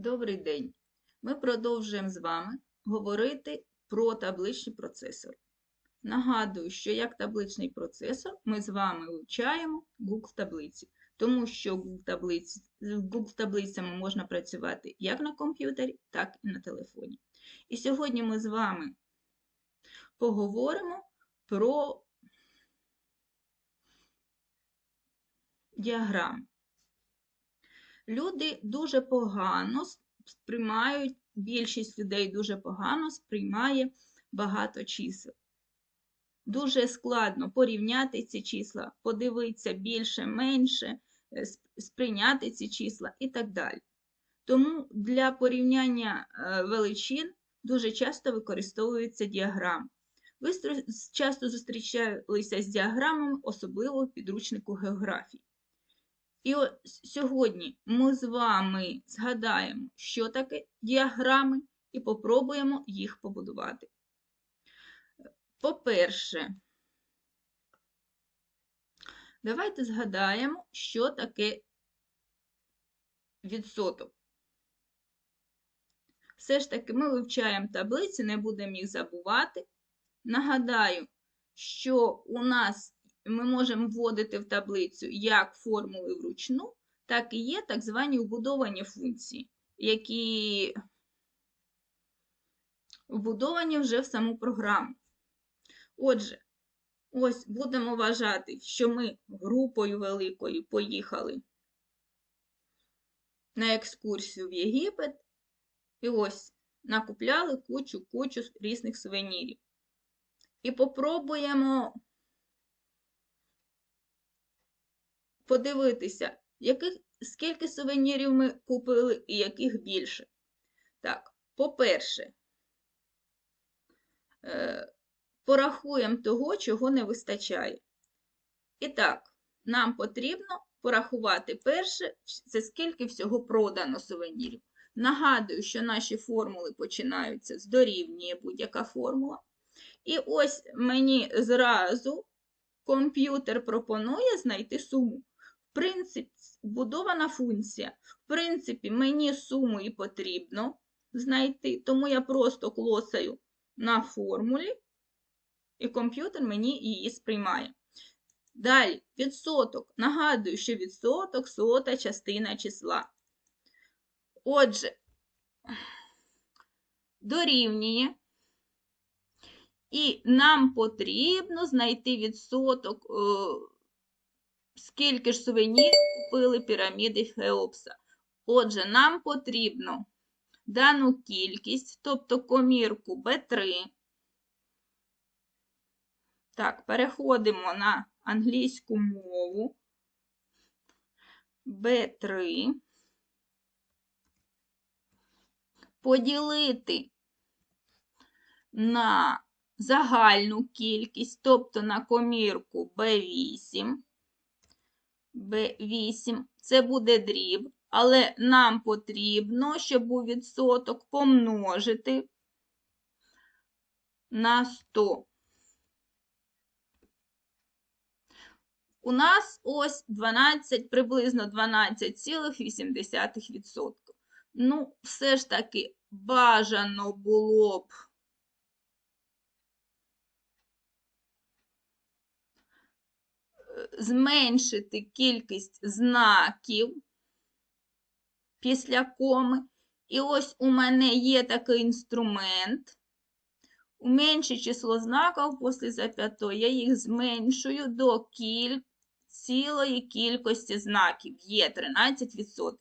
Добрий день! Ми продовжуємо з вами говорити про табличний процесор. Нагадую, що як табличний процесор ми з вами вивчаємо Google таблиці, тому що Google таблиці, Google таблицями можна працювати як на комп'ютері, так і на телефоні. І сьогодні ми з вами поговоримо про діаграми. Люди дуже погано сприймають, більшість людей дуже погано сприймає багато чисел. Дуже складно порівняти ці числа, подивитися більше, менше, е, сприйняти ці числа і так далі. Тому для порівняння е, величин дуже часто використовується діаграма. Ви часто зустрічалися з діаграмами, особливо в підручнику географії. І от сьогодні ми з вами згадаємо, що таке діаграми, і попробуємо їх побудувати. По-перше, давайте згадаємо, що таке відсоток. Все ж таки, ми вивчаємо таблиці, не будемо їх забувати. Нагадаю, що у нас ми можемо вводити в таблицю як формули вручну, так і є так звані вбудовані функції, які вбудовані вже в саму програму. Отже, ось будемо вважати, що ми групою великою поїхали на екскурсію в Єгипет, і ось накупляли кучу-кучу різних сувенірів. І попробуємо подивитися, яких, скільки сувенірів ми купили і яких більше. Так, по-перше, е, порахуємо того, чого не вистачає. І так, нам потрібно порахувати перше, це скільки всього продано сувенірів. Нагадую, що наші формули починаються з дорівнює будь-яка формула. І ось мені зразу комп'ютер пропонує знайти суму принципі, вбудована функція. В принципі, мені суму і потрібно знайти, тому я просто клоцаю на формулі, і комп'ютер мені її сприймає. Далі, відсоток. Нагадую, що відсоток сота частина числа. Отже, дорівнює. І нам потрібно знайти відсоток е, скільки ж сувенірів купили піраміди Хеопса. Отже, нам потрібно дану кількість, тобто комірку B3. Так, переходимо на англійську мову B3. Поділити на загальну кількість, тобто на комірку B8. B8. Це буде дріб, але нам потрібно, щоб у відсоток помножити на 100. У нас ось 12, приблизно 12,8%. Ну, все ж таки бажано було б зменшити кількість знаків після коми. І ось у мене є такий інструмент. Уменши число знаків після зап'ятої, я їх зменшую до кіль... цілої кількості знаків. Є 13%.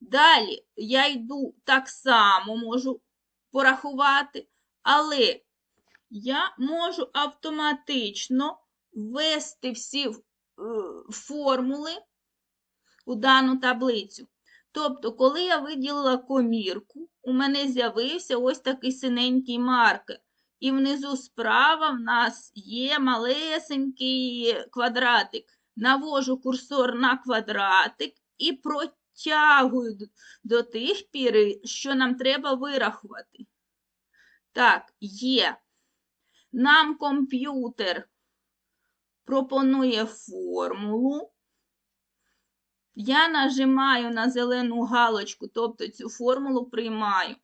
Далі я йду так само можу порахувати, але я можу автоматично ввести всі е, формули у дану таблицю. Тобто, коли я виділила комірку, у мене з'явився ось такий синенький маркер. І внизу справа в нас є малесенький квадратик. Навожу курсор на квадратик і протягую до тих пір, що нам треба вирахувати. Так, є. Нам комп'ютер пропонує формулу Я нажимаю на зелену галочку, тобто цю формулу приймаю.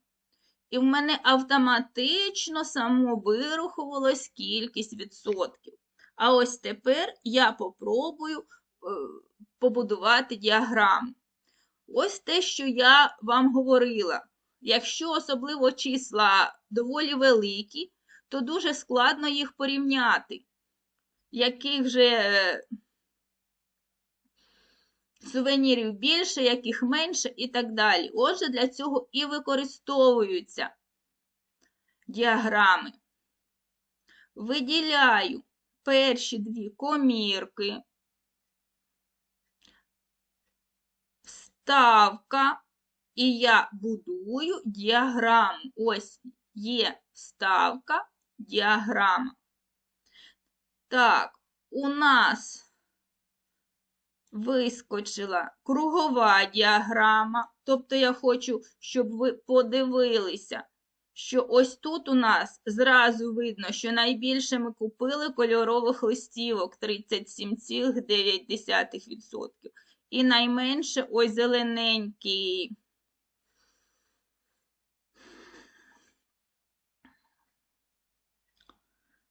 І в мене автоматично само вирахувалась кількість відсотків. А ось тепер я попробую е, побудувати діаграму. Ось те, що я вам говорила. Якщо особливо числа доволі великі, то дуже складно їх порівняти. Яких же е, сувенірів більше, яких менше і так далі. Отже, для цього і використовуються діаграми. Виділяю перші дві комірки, вставка, і я будую діаграму. Ось є вставка, діаграма. Так, у нас вискочила кругова діаграма. Тобто я хочу, щоб ви подивилися, що ось тут у нас зразу видно, що найбільше ми купили кольорових листівок 37,9%. І найменше ось зелененький.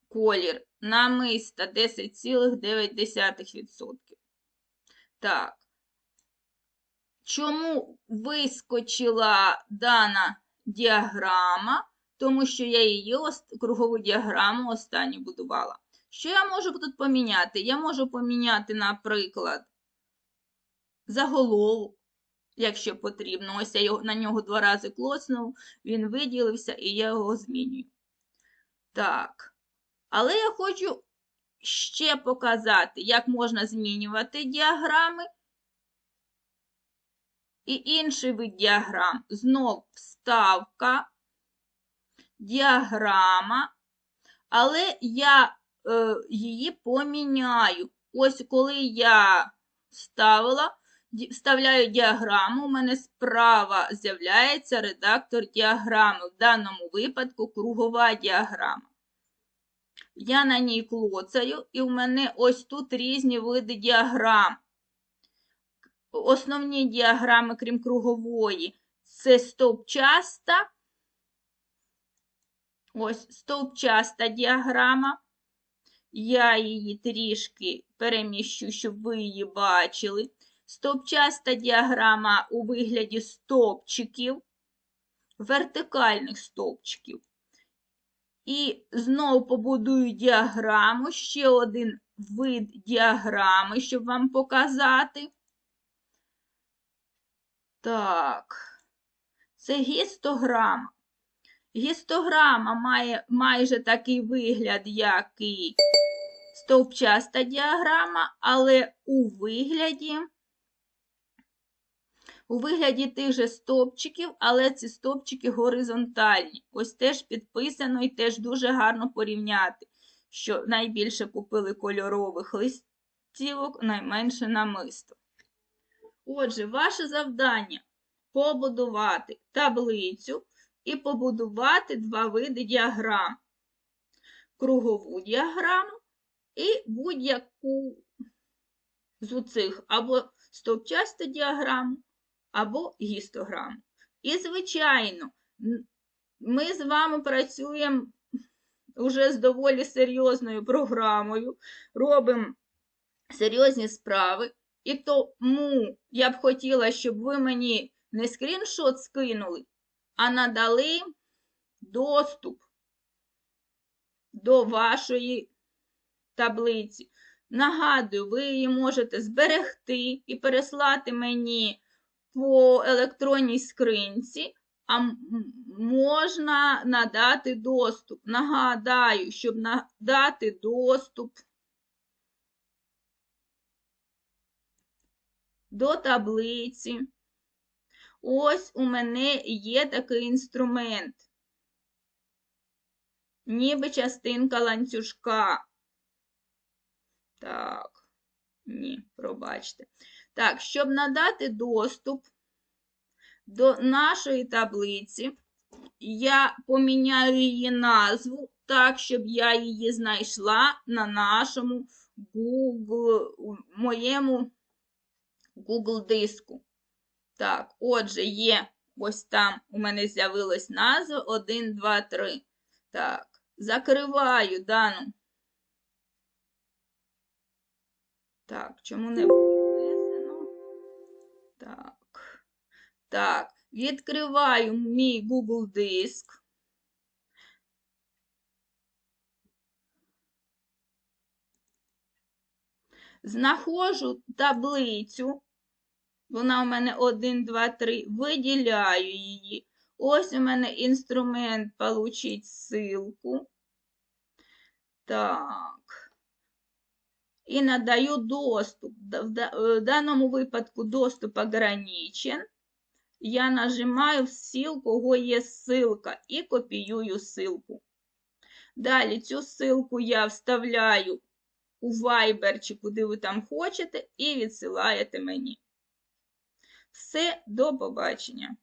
Колір намиста 10,9%. Так. Чому вискочила дана діаграма? Тому що я її кругову діаграму останню будувала. Що я можу тут поміняти? Я можу поміняти, наприклад, заголовок, якщо потрібно. Ось я його, на нього два рази клоснув, він виділився і я його змінюю. Так. Але я хочу ще показати, як можна змінювати діаграми. І інший вид діаграм. Знов вставка, діаграма, але я е, її поміняю. Ось коли я вставила, вставляю діаграму, у мене справа з'являється редактор діаграми. В даному випадку кругова діаграма. Я на ній клоцаю, і в мене ось тут різні види діаграм. Основні діаграми, крім кругової, це стовпчаста. Ось стовпчаста діаграма. Я її трішки переміщу, щоб ви її бачили. Стовпчаста діаграма у вигляді стовпчиків, вертикальних стовпчиків. І знову побудую діаграму, ще один вид діаграми, щоб вам показати. Так, це гістограма. Гістограма має майже такий вигляд, як і стовпчаста діаграма, але у вигляді у вигляді тих же стовпчиків, але ці стовпчики горизонтальні. Ось теж підписано і теж дуже гарно порівняти, що найбільше купили кольорових листівок, найменше намисто. Отже, ваше завдання побудувати таблицю і побудувати два види діаграм. Кругову діаграму і будь-яку з цих або стовпчасту діаграму, або гістограму. І, звичайно, ми з вами працюємо вже з доволі серйозною програмою, робимо серйозні справи. І тому я б хотіла, щоб ви мені не скріншот скинули, а надали доступ до вашої таблиці. Нагадую, ви її можете зберегти і переслати мені по електронній скринці, а можна надати доступ. Нагадаю, щоб надати доступ до таблиці. Ось у мене є такий інструмент, ніби частинка ланцюжка. Так, ні, пробачте. Так, щоб надати доступ до нашої таблиці, я поміняю її назву так, щоб я її знайшла на нашому Google, моєму Google диску. Так, отже, є ось там у мене з'явилась назва 1, 2, 3. Так, закриваю дану. Так, чому не внесено? Так. Так, відкриваю мій Google диск. Знаходжу таблицю. Вона у мене 1, 2, 3. Виділяю її. Ось у мене інструмент получить ссылку. Так І надаю доступ. В да- В даному випадку доступ ограничен. Я нажимаю всі, у кого є ссылка, і копіюю ссылку. Далі цю ссылку я вставляю у Viber чи куди ви там хочете, і відсилаєте мені. Все, до побачення.